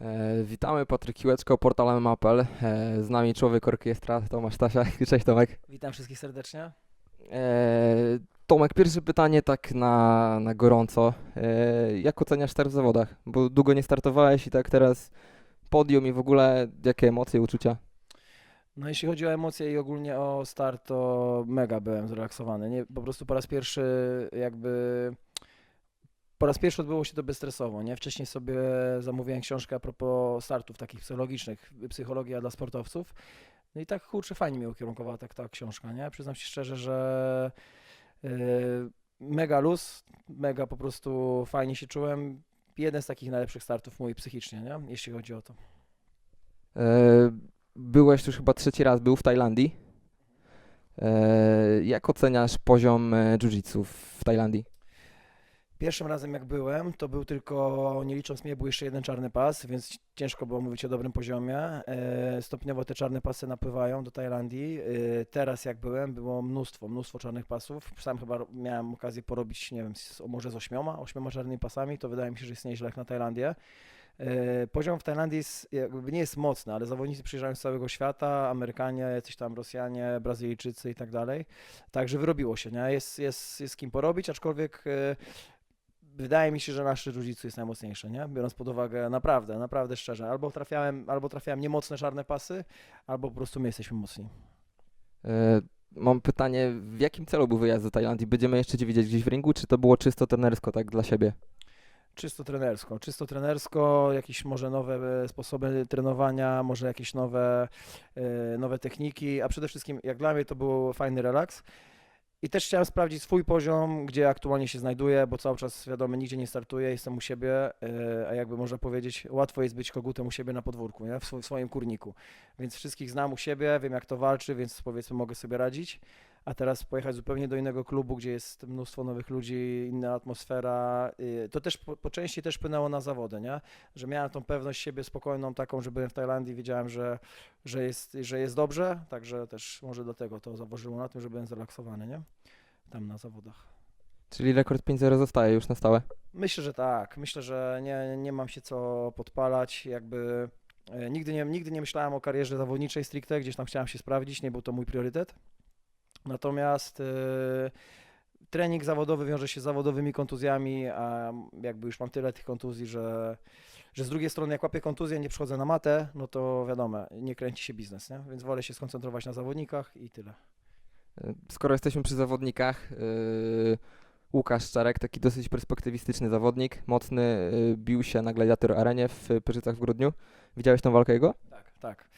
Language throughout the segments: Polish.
E, witamy, Patryk Kiłeczko, portal Mapel. E, z nami człowiek orkiestra, Tomasz Stasiak. Cześć Tomek. Witam wszystkich serdecznie. E, Tomek, pierwsze pytanie tak na, na gorąco. E, jak oceniasz start w zawodach? Bo długo nie startowałeś i tak teraz podium i w ogóle jakie emocje, uczucia? No jeśli chodzi o emocje i ogólnie o start, to mega byłem zrelaksowany. Nie, po prostu po raz pierwszy jakby po raz pierwszy odbyło się to bezstresowo, nie? Wcześniej sobie zamówiłem książkę a propos startów takich psychologicznych, psychologia dla sportowców. No i tak kurczę, fajnie mnie ukierunkowała tak ta książka, nie? Przyznam się szczerze, że yy, mega luz, mega po prostu fajnie się czułem. Jeden z takich najlepszych startów mój psychicznie, nie? Jeśli chodzi o to. E, byłeś już chyba trzeci raz, był w Tajlandii. E, jak oceniasz poziom e, jiu-jitsu w Tajlandii? Pierwszym razem jak byłem, to był tylko, nie licząc mnie, był jeszcze jeden czarny pas, więc ciężko było mówić o dobrym poziomie. E, Stopniowo te czarne pasy napływają do Tajlandii. E, Teraz jak byłem, było mnóstwo, mnóstwo czarnych pasów. Sam chyba miałem okazję porobić, nie wiem, może z ośmioma, ośmioma czarnymi pasami, to wydaje mi się, że jest nieźle jak na Tajlandię. E, Poziom w Tajlandii jest, nie jest mocny, ale zawodnicy przyjeżdżają z całego świata, Amerykanie, jacyś tam Rosjanie, Brazylijczycy i tak dalej. Także wyrobiło się, nie? Jest, jest, jest kim porobić, aczkolwiek wydaje mi się, że nasze jiu jest najmocniejsze, nie? Biorąc pod uwagę naprawdę, naprawdę szczerze. Albo trafiałem, albo trafiałem niemocne czarne pasy, albo po prostu my jesteśmy mocni. E, Mam pytanie, w jakim celu był wyjazd do Tajlandii? Będziemy jeszcze Cię widzieć gdzieś w ringu, czy to było czysto trenersko, tak dla siebie? Czysto trenersko, czysto trenersko, jakieś może nowe e, sposoby trenowania, może jakieś nowe, e, nowe techniki, a przede wszystkim jak dla mnie to był fajny relaks. I też chciałem sprawdzić swój poziom, gdzie aktualnie się znajduję, bo cały czas wiadomo, nigdzie nie startuję, jestem u siebie, e, a jakby można powiedzieć, łatwo jest być kogutem u siebie na podwórku, nie? W, swo- w swoim kurniku. Więc wszystkich znam u siebie, wiem jak to walczy, więc powiedzmy mogę sobie radzić. A teraz pojechać zupełnie do innego klubu, gdzie jest mnóstwo nowych ludzi, inna atmosfera, y, to też po, po części też wpłynęło na zawody, nie? Że miałem tą pewność siebie spokojną taką, że byłem w Tajlandii, wiedziałem, że, że, jest, że jest dobrze, także też może dlatego to zaważyło na tym, że byłem zrelaksowany, nie? Tam na zawodach. Czyli rekord 5-0 zostaje już na stałe. Myślę, że tak. Myślę, że nie, nie mam się co podpalać. Jakby e, nigdy nie, nigdy nie myślałem o karierze zawodniczej stricte, gdzieś tam chciałem się sprawdzić, nie był to mój priorytet. Natomiast e, trening zawodowy wiąże się z zawodowymi kontuzjami, a jakby już mam tyle tych kontuzji, że, że z drugiej strony jak łapię kontuzję, nie przychodzę na matę, no to wiadomo, nie kręci się biznes, nie? Więc wolę się skoncentrować na zawodnikach i tyle. Skoro jesteśmy przy zawodnikach, yy, Łukasz Szczarek, taki dosyć perspektywistyczny zawodnik, mocny, yy, bił się na Gladiator Arenie w Pyrzycach w grudniu. Widziałeś tą walkę jego? Tak, tak.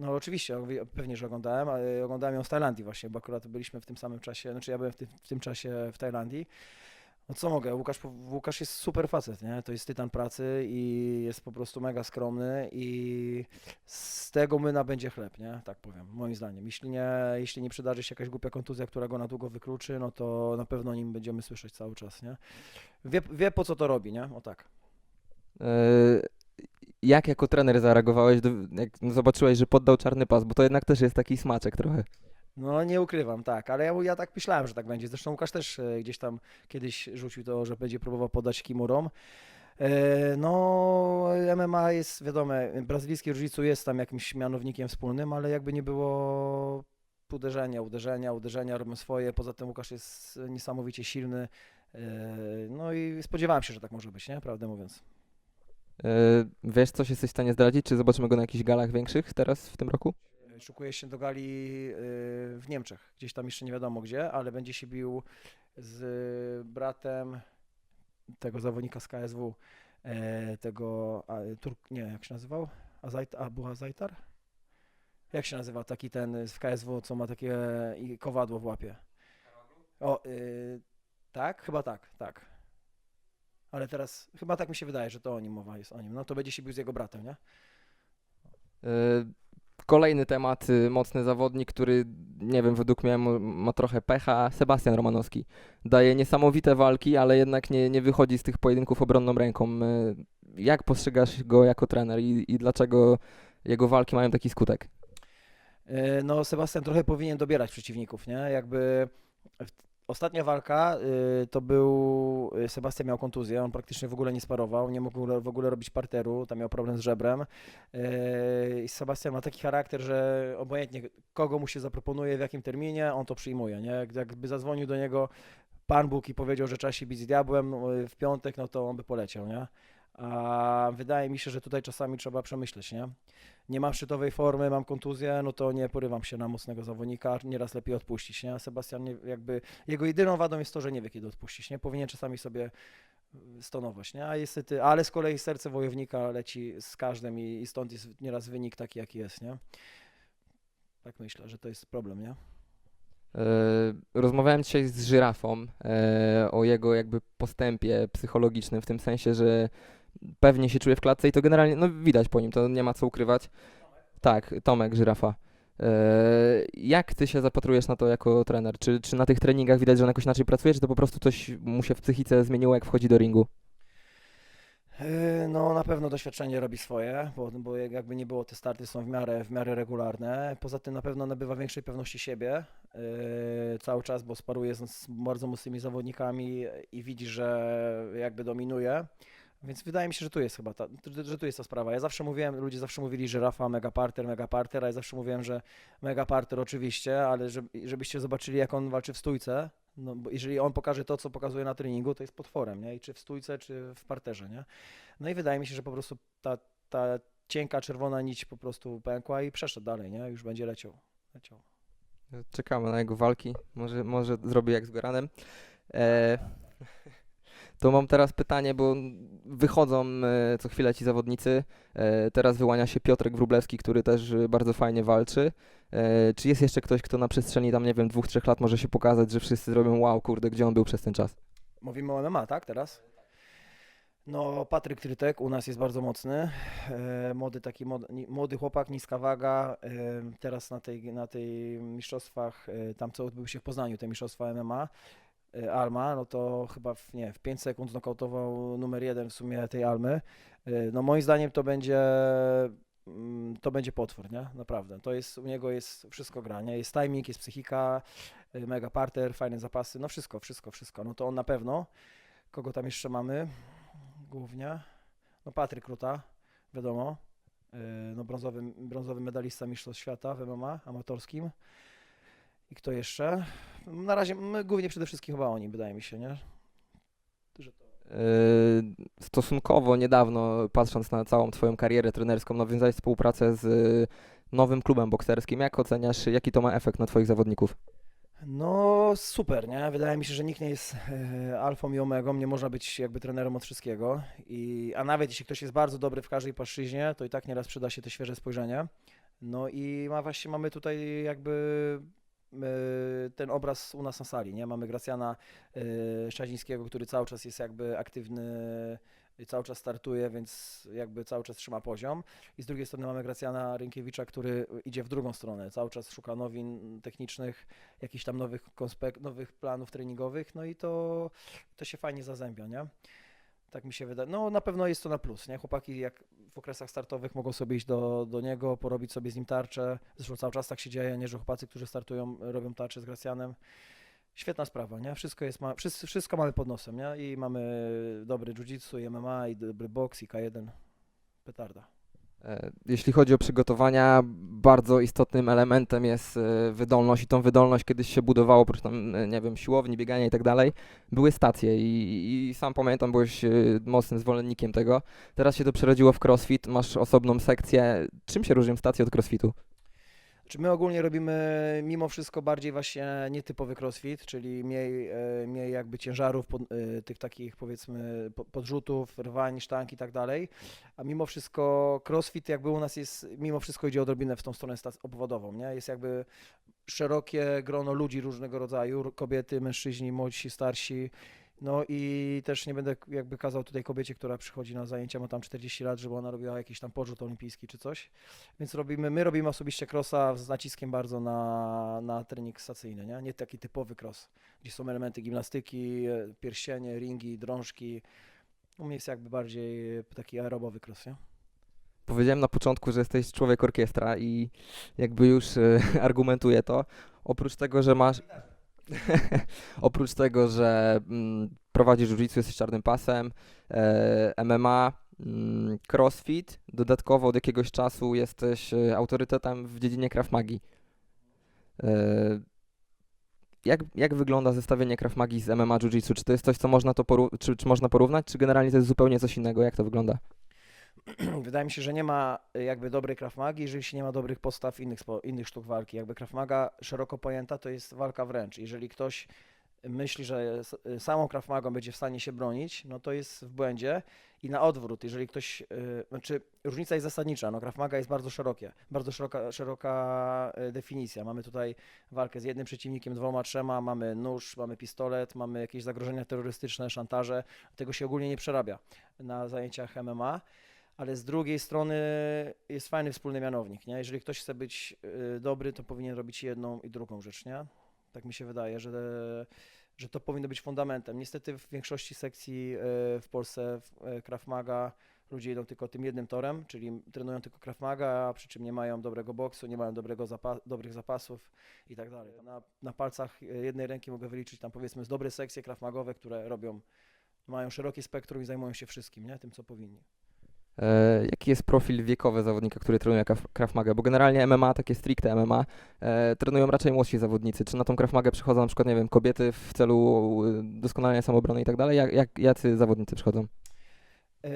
No oczywiście, pewnie, że oglądałem, ale oglądałem ją z Tajlandii właśnie, bo akurat byliśmy w tym samym czasie, znaczy ja byłem w tym, w tym czasie w Tajlandii. No co mogę, Łukasz, Łukasz jest super facet, nie? To jest tytan pracy i jest po prostu mega skromny i z tego myna będzie chleb, nie? Tak powiem, moim zdaniem. Jeśli nie, jeśli nie przydarzy się jakaś głupia kontuzja, która go na długo wykluczy, no to na pewno o nim będziemy słyszeć cały czas, nie? Wie, wie po co to robi, nie? O tak. Yy, jak jako trener zareagowałeś, jak zobaczyłeś, że poddał czarny pas, bo to jednak też jest taki smaczek trochę. No nie ukrywam, tak, ale ja, ja tak myślałem, że tak będzie. Zresztą Łukasz też e, gdzieś tam kiedyś rzucił to, że będzie próbował podać kimurom. E, No, MMA jest, wiadomo, brazylijskie jiu jest tam jakimś mianownikiem wspólnym, ale jakby nie było uderzenia, uderzenia, uderzenia, robią swoje. Poza tym Łukasz jest niesamowicie silny. E, No i spodziewałem się, że tak może być, nie? Prawdę mówiąc. Yy, wiesz, coś jesteś w stanie zdradzić? Czy zobaczymy go na jakichś galach większych teraz w tym roku? Szukuje się do gali y, w Niemczech, gdzieś tam jeszcze nie wiadomo gdzie, ale będzie się bił z bratem tego zawodnika z KSW, e, tego Turk, nie, jak się nazywał? Azait, Abu Azaitar? Jak się nazywa taki ten w KSW, co ma takie kowadło w łapie? O, tak? Chyba tak, tak. Ale teraz, chyba tak mi się wydaje, że to o nim mowa jest, o nim. No to będzie się bił z jego bratem, nie? Yy, Kolejny temat, yy, mocny zawodnik, który, nie wiem, według mnie ma trochę pecha, Sebastian Romanowski. Daje niesamowite walki, ale jednak nie, nie wychodzi z tych pojedynków obronną ręką. Yy, Jak postrzegasz go jako trener i, i dlaczego jego walki mają taki skutek? E, No, Sebastian trochę powinien dobierać przeciwników, nie? Jakby Ostatnia walka y, to był, y, Sebastian miał kontuzję, on praktycznie w ogóle nie sparował, nie mógł w ogóle, robić parteru, tam miał problem z żebrem. Y, Sebastian ma taki charakter, że obojętnie kogo mu się zaproponuje, w jakim terminie, on to przyjmuje, nie? Jak- Jakby zadzwonił do niego Pan Bóg i powiedział, że trzeba się bić z diabłem y, w piątek, no to on by poleciał, nie? A wydaje mi się, że tutaj czasami trzeba przemyśleć, nie? Nie mam szczytowej formy, mam kontuzję, no to nie porywam się na mocnego zawodnika, nieraz lepiej odpuścić, nie? Sebastian nie, jakby, jego jedyną wadą jest to, że nie wie kiedy odpuścić, nie? Powinien czasami sobie y, stonować, nie? A niestety, ale z kolei serce wojownika leci z każdym i, i stąd jest nieraz wynik taki, jaki jest, nie? Tak myślę, że to jest problem, nie? E, Rozmawiałem dzisiaj z żyrafą e, o jego jakby postępie psychologicznym, w tym sensie, że pewnie się czuje w klatce i to generalnie, no widać po nim, to nie ma co ukrywać. Tak, Tomek, żyrafa. E, Jak ty się zapatrujesz na to jako trener? Czy, czy na tych treningach widać, że on jakoś inaczej pracuje, czy to po prostu coś mu się w psychice zmieniło, jak wchodzi do ringu? Yy, No na pewno doświadczenie robi swoje, bo, bo jak- jakby nie było, te starty są w miarę, w miarę regularne. Poza tym na pewno nabywa większej pewności siebie yy, cały czas, bo sparuje z, z bardzo mocnymi zawodnikami i widzi, że jakby dominuje. Więc wydaje mi się, że tu jest chyba ta, że- tu jest ta sprawa. Ja zawsze mówiłem, ludzie zawsze mówili, że Rafa mega parter, mega parter, a ja zawsze mówiłem, że mega parter oczywiście, ale żeby, żebyście zobaczyli jak on walczy w stójce, no bo jeżeli on pokaże to, co pokazuje na treningu, to jest potworem, nie? I czy w stójce, czy w parterze, nie? No i wydaje mi się, że po prostu ta, ta cienka czerwona nić po prostu pękła i przeszedł dalej, nie? Już będzie leciał. leciał. Czekamy na jego walki. Może, może zrobi jak z Goranem. E, to mam teraz pytanie, bo wychodzą e, co chwilę ci zawodnicy. E, teraz wyłania się Piotrek Wróblewski, który też e, bardzo fajnie walczy. Czy jest jeszcze ktoś, kto na przestrzeni tam, nie wiem, dwóch, trzech lat może się pokazać, że wszyscy zrobią wow, kurde, gdzie on był przez ten czas? Mówimy o MMA, tak, teraz? No, Patryk Trytek u nas jest bardzo mocny. Młody taki młody chłopak, niska waga. Teraz na tej, na tej mistrzostwach, tam co odbyły się w Poznaniu, te mistrzostwa MMA, Alma, no to chyba w, nie, w 5 sekund znokautował numer jeden w sumie tej Almy. E, no moim zdaniem to będzie mm, to będzie potwór, nie? Naprawdę. To jest, u niego jest wszystko gra, nie? Jest timing, jest psychika, y, mega parter, fajne zapasy, no wszystko, wszystko, wszystko. No to on na pewno. Kogo tam jeszcze mamy? Głównie. No Patryk Ruta, wiadomo. Y, No brązowy, brązowy medalista Mistrzostw Świata w MMA amatorskim. I kto jeszcze? Na razie, my głównie przede wszystkim chyba oni, wydaje mi się, nie? E, stosunkowo niedawno, patrząc na całą twoją karierę trenerską, nawiązałeś współpracę z e, nowym klubem bokserskim. Jak oceniasz, jaki to ma efekt na twoich zawodników? No super, nie? Wydaje mi się, że nikt nie jest e, alfą i omegą, nie można być jakby trenerem od wszystkiego. I, a nawet jeśli ktoś jest bardzo dobry w każdej płaszczyźnie, to i tak nieraz przyda się te świeże spojrzenie. No i ma właśnie mamy tutaj jakby ten obraz u nas na sali, nie? Mamy Gracjana e, Szczazińskiego, który cały czas jest jakby aktywny, cały czas startuje, więc jakby cały czas trzyma poziom. I z drugiej strony mamy Gracjana Rynkiewicza, który idzie w drugą stronę, cały czas szuka nowin technicznych, jakichś tam nowych, konspek- nowych planów treningowych, no i to, to się fajnie zazębia, nie? Tak mi się wydaje. No na pewno jest to na plus, nie? Chłopaki jak w okresach startowych mogą sobie iść do, do niego, porobić sobie z nim tarczę. Zresztą cały czas tak się dzieje, nie? Że chłopacy, którzy startują, robią tarczę z Gracjanem. Świetna sprawa, nie? Wszystko jest, ma, wszystko, wszystko mamy pod nosem, nie? I mamy dobry jiu-jitsu, i MMA, i dobry boks, i K1. Petarda. E, Jeśli chodzi o przygotowania, bardzo istotnym elementem jest e, wydolność i tą wydolność kiedyś się budowało, oprócz tam, e, nie wiem, siłowni, biegania i tak dalej, były stacje i, i sam pamiętam, byłeś mocnym zwolennikiem tego. Teraz się to przerodziło w crossfit, masz osobną sekcję. Czym się różnią stacje od crossfitu? Czy my ogólnie robimy mimo wszystko bardziej właśnie nietypowy crossfit, czyli mniej, e, mniej jakby ciężarów, pod, e, tych takich powiedzmy po- podrzutów, rwań, sztank i tak dalej, a mimo wszystko crossfit jakby u nas jest, mimo wszystko idzie odrobinę w tą stronę obwodową, nie? Jest jakby szerokie grono ludzi różnego rodzaju, kobiety, mężczyźni, młodsi, starsi, no i też nie będę jakby kazał tutaj kobiecie, która przychodzi na zajęcia, ma tam 40 lat, żeby ona robiła jakiś tam porzut olimpijski czy coś. Więc robimy, my robimy osobiście crossa z naciskiem bardzo na, na trening stacyjny, nie? nie taki typowy cross, gdzie są elementy gimnastyki, pierścienie, ringi, drążki. U mnie jest jakby bardziej taki aerobowy cross, nie? Powiedziałem na początku, że jesteś człowiek orkiestra i jakby już e, argumentuję to. Oprócz tego, że masz... Oprócz tego, że mm, prowadzisz jiu-jitsu, jesteś czarnym pasem, e, MMA, mm, crossfit, dodatkowo od jakiegoś czasu jesteś e, autorytetem w dziedzinie Krav Magi. E, jak, jak wygląda zestawienie Krav Magi z MMA Jiu-Jitsu? Czy to jest coś, co można, to poró- czy, czy można porównać, czy generalnie to jest zupełnie coś innego? Jak to wygląda? Wydaje mi się, że nie ma y, jakby dobrej Krav Magi, jeżeli się nie ma dobrych postaw innych, innych sztuk walki. Jakby Krav Maga szeroko pojęta to jest walka wręcz. Jeżeli ktoś myśli, że y, samą Krav Magą będzie w stanie się bronić, no to jest w błędzie. I na odwrót, jeżeli ktoś, y, znaczy różnica jest zasadnicza, no Krav Maga jest bardzo szerokie, bardzo szeroka, szeroka y, definicja. Mamy tutaj walkę z jednym przeciwnikiem, dwoma, trzema, mamy nóż, mamy pistolet, mamy jakieś zagrożenia terrorystyczne, szantaże. Tego się ogólnie nie przerabia na zajęciach MMA ale z drugiej strony jest fajny wspólny mianownik, nie? Jeżeli ktoś chce być y, dobry, to powinien robić jedną i drugą rzecz, nie? Tak mi się wydaje, że, że to powinno być fundamentem. Niestety w większości sekcji y, w Polsce w y, Krav Maga ludzie idą tylko tym jednym torem, czyli trenują tylko Krav Maga, przy czym nie mają dobrego boksu, nie mają dobrego zapa- dobrych zapasów i tak dalej. Na, na palcach jednej ręki mogę wyliczyć tam powiedzmy z dobre sekcje Krav Magowe, które robią, mają szerokie spektrum i zajmują się wszystkim, nie? Tym, co powinni. E, jaki jest profil wiekowy zawodnika, który trenuje Krav- Maga? Bo generalnie MMA, takie stricte MMA, e, trenują raczej młodsi zawodnicy. Czy na tą Krav Magę przychodzą na przykład, nie wiem, kobiety w celu e, doskonalenia samobrony i tak dalej? Jak, jak, jacy zawodnicy przychodzą? E,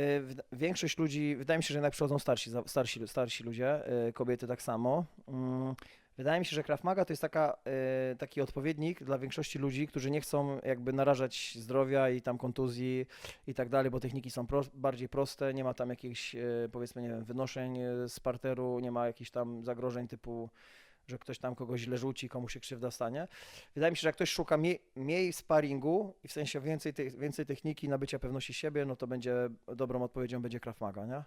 Większość ludzi, wydaje mi się, że jednak przychodzą starsi, starsi, starsi ludzie, e, kobiety tak samo. Mm, Wydaje mi się, że Krav Maga to jest taka, e, taki odpowiednik dla większości ludzi, którzy nie chcą jakby narażać zdrowia i tam kontuzji i tak dalej, bo techniki są pro, bardziej proste, nie ma tam jakichś e, powiedzmy, nie wiem, wynoszeń e, z parteru, nie ma jakichś tam zagrożeń typu że ktoś tam kogoś źle rzuci, komuś się krzywda stanie. Wydaje mi się, że jak ktoś szuka mniej, mniej sparingu i w sensie więcej, te, więcej techniki, nabycia pewności siebie, no to będzie dobrą odpowiedzią będzie Krav Maga, nie?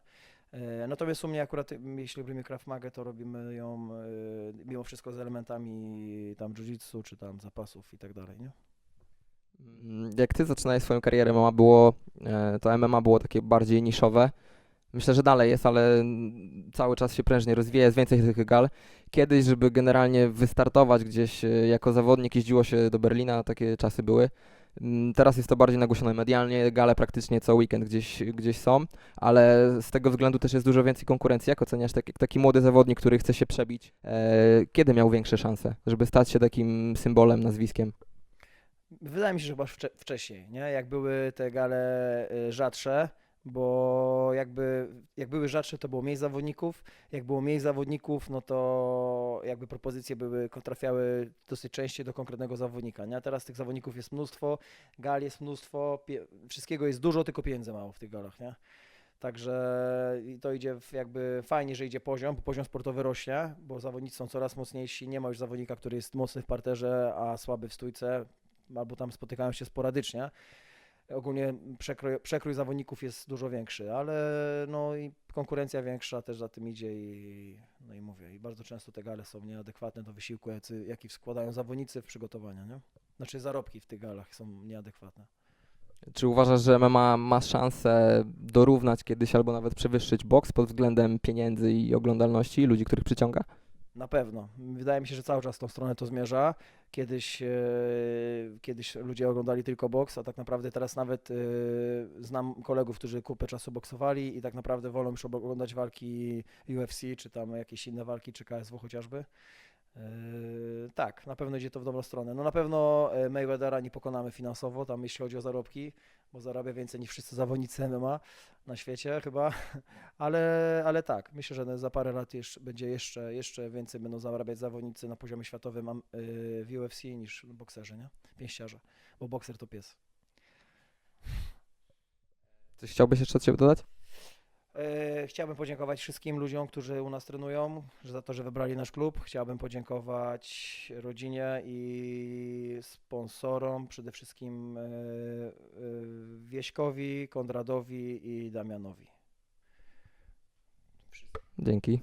E, Natomiast u mnie akurat, jeśli robimy Krav Magę, to robimy ją e, mimo wszystko z elementami tam jiu-jitsu, czy tam zapasów i tak dalej, nie? Mm, Jak ty zaczynałeś swoją karierę MMA, było, e, to MMA było takie bardziej niszowe. Myślę, że dalej jest, ale cały czas się prężnie rozwija, jest więcej tych gal. Kiedyś, żeby generalnie wystartować gdzieś jako zawodnik, jeździło się do Berlina, takie czasy były. Mm, Teraz jest to bardziej nagłośnione medialnie, gale praktycznie co weekend gdzieś, gdzieś są, ale z tego względu też jest dużo więcej konkurencji. Jak oceniasz taki, taki młody zawodnik, który chce się przebić? E, kiedy miał większe szanse, żeby stać się takim symbolem, nazwiskiem? Wydaje mi się, że chyba wcze- wcześniej, nie? Jak były te gale y, rzadsze, bo jakby jak były rzadsze, to było mniej zawodników. Jak było mniej zawodników, no to jakby propozycje były, trafiały dosyć częściej do konkretnego zawodnika, nie? A teraz tych zawodników jest mnóstwo, gal jest mnóstwo, wszystkiego jest dużo, tylko pieniędzy mało w tych galach, nie? Także to idzie jakby fajnie, że idzie poziom, bo poziom sportowy rośnie, bo zawodnicy są coraz mocniejsi. Nie ma już zawodnika, który jest mocny w parterze, a słaby w stójce, albo tam spotykają się sporadycznie. Ogólnie przekrój, przekrój zawodników jest dużo większy, ale no i konkurencja większa też za tym idzie i no i mówię, i bardzo często te gale są nieadekwatne do wysiłku, jacy, jaki składają zawodnicy w przygotowania, nie? Znaczy zarobki w tych galach są nieadekwatne. Czy uważasz, że MMA ma szansę dorównać kiedyś albo nawet przewyższyć boks pod względem pieniędzy i oglądalności ludzi, których przyciąga? Na pewno. Wydaje mi się, że cały czas w tą stronę to zmierza. Kiedyś, e, kiedyś ludzie oglądali tylko boks, a tak naprawdę teraz nawet e, znam kolegów, którzy kupę czasu boksowali i tak naprawdę wolą już oglądać walki UFC, czy tam jakieś inne walki, czy KSW chociażby. E, tak, na pewno idzie to w dobrą stronę. No na pewno e, Mayweathera nie pokonamy finansowo, tam jeśli chodzi o zarobki, bo zarabia więcej niż wszyscy zawodnicy MMA na świecie chyba, ale, ale tak, myślę, że za parę lat jeszcze, będzie jeszcze, jeszcze więcej będą zarabiać zawodnicy na poziomie światowym y, w UFC niż bokserzy, nie? Pięściarze, bo bokser to pies. Coś chciałbyś jeszcze od siebie dodać? E, Chciałbym podziękować wszystkim ludziom, którzy u nas trenują, za to, że wybrali nasz klub. Chciałbym podziękować rodzinie i sponsorom, przede wszystkim e, e, Wieśkowi, Konradowi i Damianowi. Dzięki.